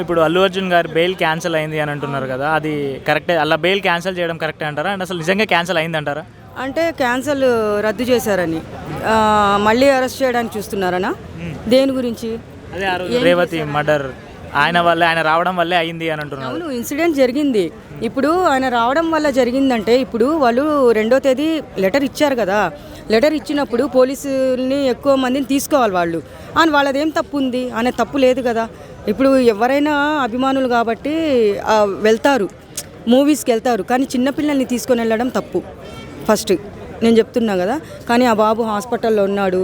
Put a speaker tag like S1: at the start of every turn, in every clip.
S1: ఇప్పుడు అల్లు అర్జున్ గారి bail cancel అయింది అని అంటున్నారు కదా అది కరెక్టే అలా బెయిల్ క్యాన్సిల్ చేయడం కరెక్టే అంటారా? అండ్ అసలు నిజంగా క్యాన్సిల్ అయింది అంటారా?
S2: అంటే క్యాన్సల్ రద్దు చేశారని. మళ్ళీ అరెస్ట్ చేయడానికి చూస్తున్నారనా? దేని గురించి?
S1: అదే ఆ రోజు రేవతి మర్డర్ ఆయన వల్లే ఆయన రావడం వల్లే అయింది అని అంటున్నారు.
S2: అవును ఇన్సిడెంట్ జరిగింది. ఇప్పుడు ఆయన రావడం వల్ల జరిగిందంటే ఇప్పుడు వాళ్ళు రెండో తేదీ లెటర్ ఇచ్చారు కదా. లెటర్ ఇచ్చినప్పుడు పోలీసుల్ని ఎక్కువ మందిని తీసుకోవాలి వాళ్ళు. అని వాళ్ళదేం తప్పు ఉంది? అనే తప్పు లేదు కదా. ఇప్పుడు ఎవరైనా అభిమానులు కాబట్టి వెళ్తారు. మూవీస్కి వెళ్తారు. కానీ చిన్నపిల్లల్ని తీసుకొని వెళ్ళడం తప్పు. ఫస్ట్ నేను చెప్తున్నా కదా. కానీ ఆ బాబు హాస్పిటల్లో ఉన్నాడు.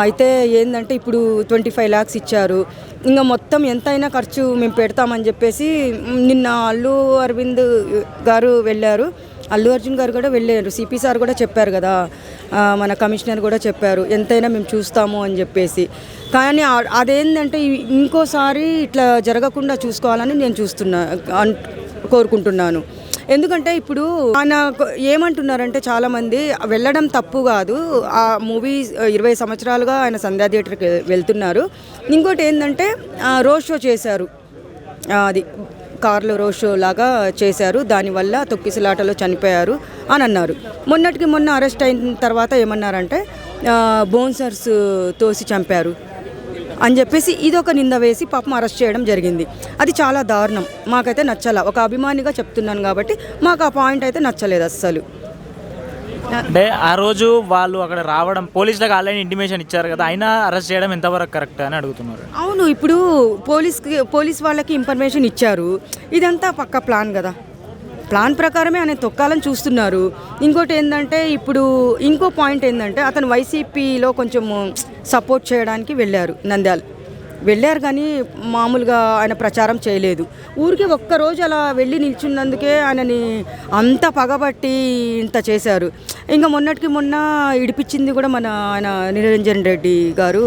S2: అయితే ఏంటంటే ఇప్పుడు ట్వంటీ ఫైవ్ ల్యాక్స్ ఇచ్చారు. ఇంకా మొత్తం ఎంతైనా ఖర్చు మేము పెడతామని చెప్పేసి నిన్న అల్లు అరవింద్ గారు వెళ్ళారు. అల్లు అర్జున్ గారు కూడా వెళ్ళారు. సిపి సార్ కూడా చెప్పారు కదా. మన కమిషనర్ కూడా చెప్పారు. ఎంతైనా మేము చూస్తాము అని చెప్పేసి. కానీ అదేంటంటే ఇంకోసారి ఇట్లా జరగకుండా చూసుకోవాలని నేను చూస్తున్నా అన్- కోరుకుంటున్నాను. ఎందుకంటే ఇప్పుడు ఆయన ఏమంటున్నారంటే చాలామంది వెళ్ళడం తప్పు కాదు. ఆ మూవీ ఇరవై సంవత్సరాలుగా ఆయన సంధ్యా థియేటర్కి వెళ్తున్నారు. ఇంకోటి ఏంటంటే రోడ్ షో చేశారు. అది కార్లో రోడ్ షో లాగా చేశారు. దానివల్ల తొక్కిసలాటలో చనిపోయారు అని అన్నారు. మొన్నటికి మొన్న అరెస్ట్ అయిన తర్వాత ఏమన్నారంటే బోన్సర్స్ తోసి చంపారు. అని చెప్పేసి ఇది ఒక నింద వేసి పాపం అరెస్ట్ చేయడం జరిగింది. అది చాలా దారుణం. మాకైతే నచ్చల. ఒక అభిమానిగా చెప్తున్నాను కాబట్టి మాకు ఆ పాయింట్ అయితే నచ్చలేదు అస్సలు.
S1: అంటే ఆ రోజు వాళ్ళు అక్కడ రావడం పోలీసులకు ఆల్రెడీ ఇంటిమేషన్ ఇచ్చారు కదా అయినా అరెస్ట్ చేయడం ఎంతవరకు కరెక్ట్ అని అడుగుతున్నారు.
S2: అవును ఇప్పుడు పోలీస్కి పోలీస్ వాళ్ళకి ఇన్ఫర్మేషన్ ఇచ్చారు. ఇదంతా పక్క ప్లాన్ కదా. ప్లాన్ ప్రకారమే ఆయన తొక్కాలని చూస్తున్నారు. ఇంకోటి ఏంటంటే ఇప్పుడు ఇంకో పాయింట్ ఏంటంటే అతను వైసీపీలో కొంచెం సపోర్ట్ చేయడానికి వెళ్ళారు నంద్యాల్. వెళ్ళారు కానీ మామూలుగా ఆయన ప్రచారం చేయలేదు. ఊరికి ఒక్కరోజు అలా వెళ్ళి నిల్చున్నందుకే ఆయనని అంత పగబట్టి ఇంత చేశారు. ఇంకా మొన్నటికి మొన్న ఇడిపించింది కూడా మన ఆయన నిరంజన్ రెడ్డి గారు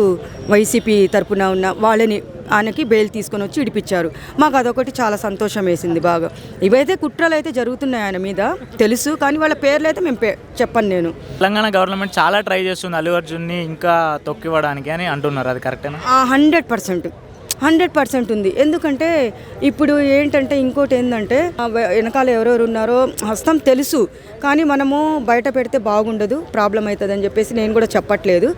S2: వైసీపీ తరపున ఉన్న వాళ్ళని. ఆయనకి బెయిల్ తీసుకొని వచ్చి ఇడిపించారు. మాకు అదొకటి చాలా సంతోషం వేసింది బాగా. ఇవైతే కుట్రలు అయితే జరుగుతున్నాయి ఆయన మీద తెలుసు కానీ వాళ్ళ పేర్లు అయితే మేము చెప్పను నేను.
S1: తెలంగాణ గవర్నమెంట్ చాలా ట్రై చేస్తుంది అల్లు అర్జున్ని ఇంకా తొక్కివ్వడానికి అని అంటున్నారు అది కరెక్టేనా?
S2: హండ్రెడ్ పర్సెంట్ హండ్రెడ్ పర్సెంట్ ఉంది. ఎందుకంటే ఇప్పుడు ఏంటంటే ఇంకోటి ఏంటంటే వెనకాల ఎవరెవరు ఉన్నారో హస్తం తెలుసు కానీ మనము బయట పెడితే బాగుండదు ప్రాబ్లం అవుతుంది అని చెప్పేసి నేను కూడా చెప్పట్లేదు.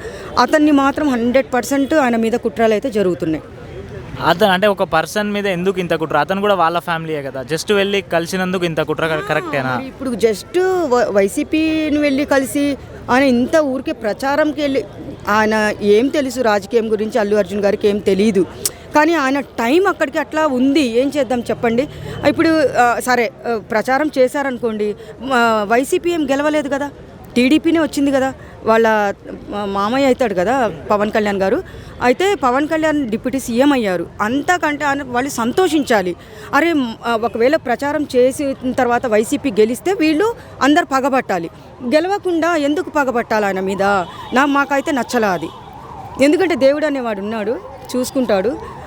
S2: అతన్ని మాత్రం హండ్రెడ్ పర్సెంట్ ఆయన మీద కుట్రలు అయితే జరుగుతున్నాయి.
S1: అతను అంటే ఒక పర్సన్ మీద ఎందుకు ఇంత కుట్ర? అతను కూడా వాళ్ళ ఫ్యామిలీయే కదా. జస్ట్ వెళ్ళి కలిసినందుకు ఇంత కుట్ర కరెక్టేనా?
S2: ఇప్పుడు జస్ట్ వైసీపీని వెళ్ళి కలిసి ఆయన ఇంత ఊరికే ప్రచారంకి వెళ్ళి ఆయన ఏం తెలుసు రాజకీయం గురించి అల్లు అర్జున్ గారికి ఏం తెలియదు కానీ ఆయన టైం అక్కడికి అట్లా ఉంది. ఏం చేద్దాం చెప్పండి? ఇప్పుడు సరే ప్రచారం చేశారనుకోండి వైసీపీ ఏం గెలవలేదు కదా? టీడీపీనే వచ్చింది కదా. వాళ్ళ మామయ్య అవుతాడు కదా పవన్ కళ్యాణ్ గారు. అయితే పవన్ కళ్యాణ్ డిప్యూటీ సీఎం అయ్యారు. అంతకంటే ఆయన వాళ్ళు సంతోషించాలి. అరే ఒకవేళ ప్రచారం చేసిన తర్వాత వైసీపీ గెలిస్తే వీళ్ళు అందరు పగబట్టాలి. గెలవకుండా ఎందుకు పగబట్టాలి ఆయన మీద? నా మాకైతే నచ్చలా అది. ఎందుకంటే దేవుడు అనేవాడు ఉన్నాడు చూసుకుంటాడు.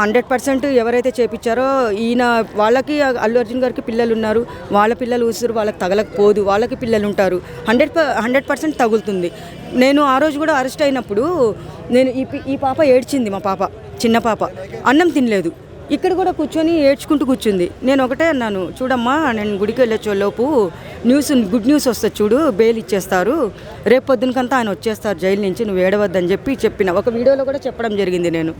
S2: హండ్రెడ్ పర్సెంట్ ఎవరైతే చేపించారో ఈయన వాళ్ళకి అల్లు అర్జున్ గారికి పిల్లలు ఉన్నారు. వాళ్ళ పిల్లలు ఊసురు వాళ్ళకి తగలకపోదు. వాళ్ళకి పిల్లలు ఉంటారు. హండ్రెడ్ హండ్రెడ్ పర్సెంట్ తగులుతుంది. నేను ఆ రోజు కూడా అరెస్ట్ అయినప్పుడు నేను ఈ పి- ఈ పాప ఏడ్చింది మా పాప చిన్న పాప. అన్నం తినలేదు. ఇక్కడ కూడా కూర్చొని ఏడ్చుకుంటూ కూర్చుంది. నేను ఒకటే అన్నాను చూడమ్మా నేను గుడికి వెళ్ళొచ్చే లోపు న్యూస్ గుడ్ న్యూస్ వస్తుంది చూడు బెయిల్ ఇచ్చేస్తారు. రేపు పొద్దునకంతా ఆయన వచ్చేస్తారు జైలు నుంచి నువ్వు ఏడవద్దని చెప్పి చెప్పిన. ఒక వీడియోలో కూడా చెప్పడం జరిగింది నేను.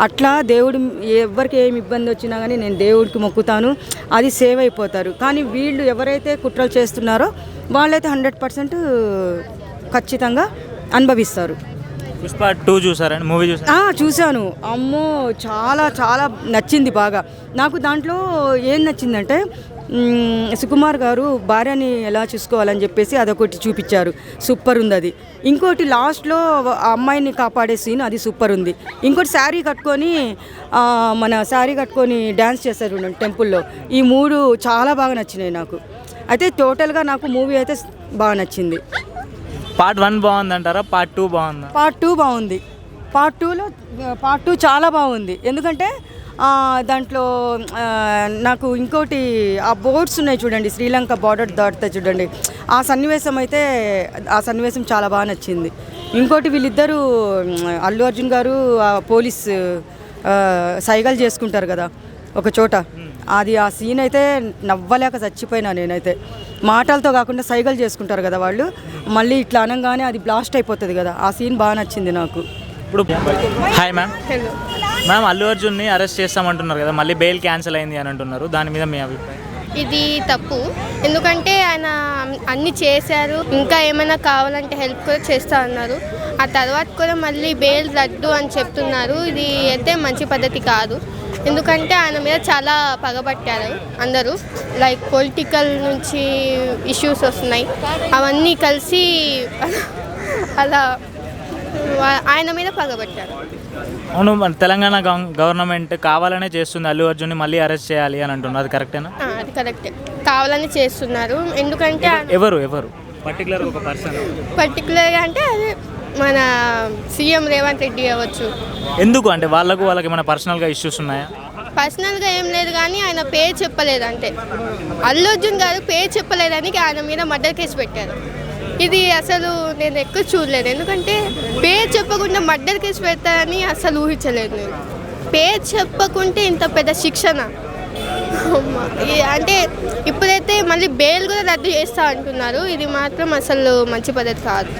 S2: అట్లా దేవుడు ఎవరికి ఏమి ఇబ్బంది వచ్చినా కానీ నేను దేవుడికి మొక్కుతాను. అది సేవ్ అయిపోతారు. కానీ వీళ్ళు ఎవరైతే కుట్రలు చేస్తున్నారో వాళ్ళైతే హండ్రెడ్ పర్సెంట్ ఖచ్చితంగా అనుభవిస్తారు.
S1: పుష్ప టూ చూసారండి మూవీ చూసారు?
S2: చూశాను. అమ్మో చాలా చాలా నచ్చింది బాగా. నాకు దాంట్లో ఏం నచ్చిందంటే సుకుమార్ గారు భార్యని ఎలా చూసుకోవాలని చెప్పేసి అదొకటి చూపించారు. సూపర్ ఉంది అది ఇంకోటి లాస్ట్లో ఆ అమ్మాయిని కాపాడే సీన్ అది సూపర్ ఉంది. ఇంకోటి శారీ కట్టుకొని మన శారీ కట్టుకొని డ్యాన్స్ చేస్తారు టెంపుల్లో. ఈ మూడు చాలా బాగా నచ్చినాయి నాకు. అయితే టోటల్గా నాకు మూవీ అయితే బాగా నచ్చింది.
S1: పార్ట్ వన్ బాగుందంటారా? పార్ట్ టూ బాగుందా?
S2: పార్ట్ టూ బాగుంది. పార్ట్ టూలో పార్ట్ టూ చాలా బాగుంది. ఎందుకంటే దాంట్లో నాకు ఇంకోటి ఆ బోర్డ్స్ ఉన్నాయి చూడండి శ్రీలంక బార్డర్ దాటుతాయి చూడండి. ఆ సన్నివేశం అయితే ఆ సన్నివేశం చాలా బాగా నచ్చింది. ఇంకోటి వీళ్ళిద్దరూ అల్లు అర్జున్ గారు ఆ పోలీస్ సైగలు చేసుకుంటారు కదా ఒక చోట. అది ఆ సీన్ అయితే నవ్వలేక చచ్చిపోయినా నేనైతే. మాటలతో కాకుండా సైగలు చేసుకుంటారు కదా వాళ్ళు. మళ్ళీ ఇట్లా అనగానే అది బ్లాస్ట్ అయిపోతుంది కదా. ఆ సీన్ బాగా నచ్చింది నాకు.
S1: ఇప్పుడు hi ma'am
S3: hello
S1: ma'am Allu అర్జున్ని అరెస్ట్ చేస్తామంటున్నారు కదా. మళ్ళీ బెయిల్ క్యాన్సిల్ అయింది అని అంటున్నారు. దాని మీద మీ అభిప్రాయం?
S3: ఇది తప్పు. ఎందుకంటే ఆయన అన్ని చేశారు. ఇంకా ఏమైనా కావాలంటే హెల్ప్ కూడా చేస్తా అన్నారు. ఆ తర్వాత కూడా మళ్ళీ బెయిల్ రద్దు అని చెప్తున్నారు. ఇది అయితే మంచి పద్ధతి కాదు. ఎందుకంటే ఆయన మీద చాలా పగబట్టారు అందరూ. లైక్ పొలిటికల్ నుంచి ఇష్యూస్ వస్తున్నాయి. అవన్నీ కలిసి అలా ఆయన మీద పగబట్టారు.
S1: అవును మన తెలంగాణ గవ- గవర్నమెంట్ కావాలనే చేస్తుంది అల్లు అర్జున్ని మళ్ళీ అరెస్ట్ చేయాలి అని అంటున్నారు. అది కరెక్టేనా?
S3: ఆ, అది కరెక్టే. కావాలని చేస్తున్నారు. ఎందుకంటే ఆయన-
S1: ఎవరు ఎవరు? పర్టికులర్ ఒక పర్సన్
S3: పర్టికులర్గా అంటే అదే మన సీఎం రేవంత్ రెడ్డి అవ్వచ్చు.
S1: ఎందుకు? అంటే వాళ్ళకు వాళ్ళకి ఏమైనా పర్సనల్గా ఇష్యూస్ ఉన్నాయా?
S3: పర్సనల్గా ఏం లేదు కానీ ఆయన పేరు చెప్పలేదు అంటే అల్లు అర్జున్ గారు పేరు చెప్పలేదని ఆయన మీద మర్డర్ కేసు పెట్టారు. ఇది అసలు నేను ఎక్కువ చూడలేదు. ఎందుకంటే పేరు చెప్పకుండా మర్డర్ కేసు పెడతారని అసలు ఊహించలేదు నేను. పేరు చెప్పకుంటే ఇంత పెద్ద శిక్షణ. అంటే ఇప్పుడైతే మళ్ళీ బెయిల్ కూడా రద్దు చేస్తా అంటున్నారు. ఇది మాత్రం అసలు మంచి పద్ధతి కాదు.